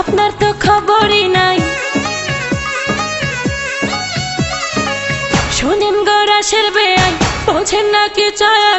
আপনার তো খবরই নাই। শোনেন গো রাশের বেআই বোঝেন নাকি চায়া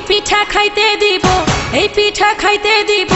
এই পিঠা খাইতে দিব এই পিঠা খাইতে দিব।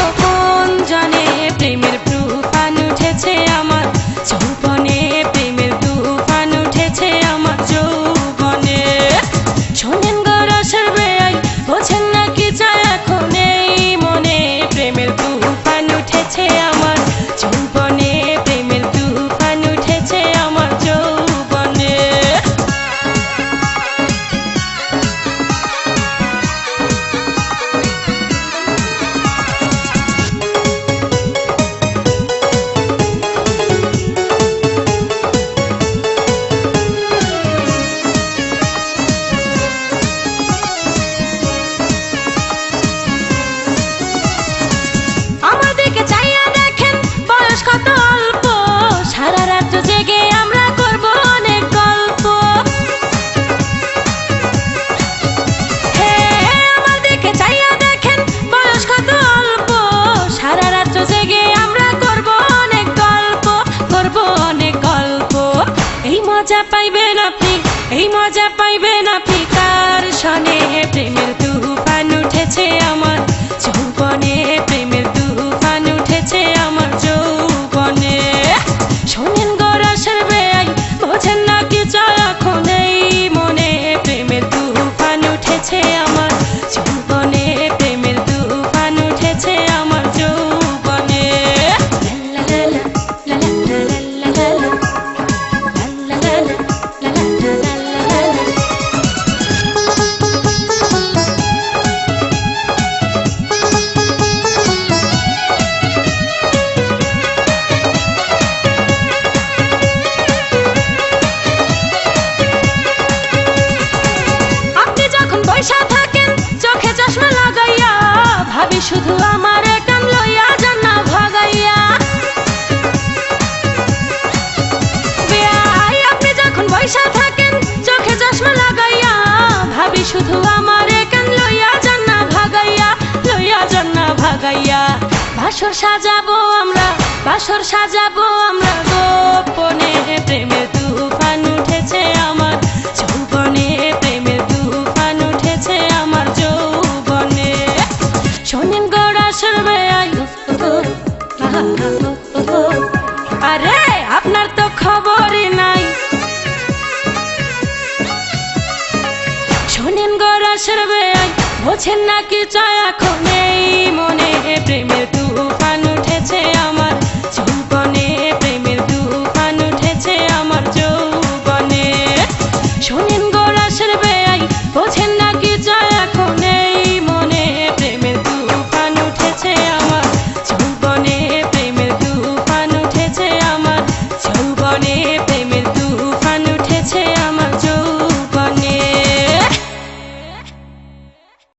শুধু আমার টান লইয়া যান না ভাগাইয়া। বিয়াই আপনি যখন পয়সা থাকেন, চোখে চশমা লাগাইয়া, ভাবি শুধু আমার কেন লইয়া যান না ভাগাইয়া, লইয়া যান না ভাগাইয়া। ভাসর সাজাবো আমরা ভাসর সাজাবো আমরা, গোপনে প্রেমের খবর নাই। শোনেন গড়া সরবে বোঝেন না কি চায় এখন এই মনে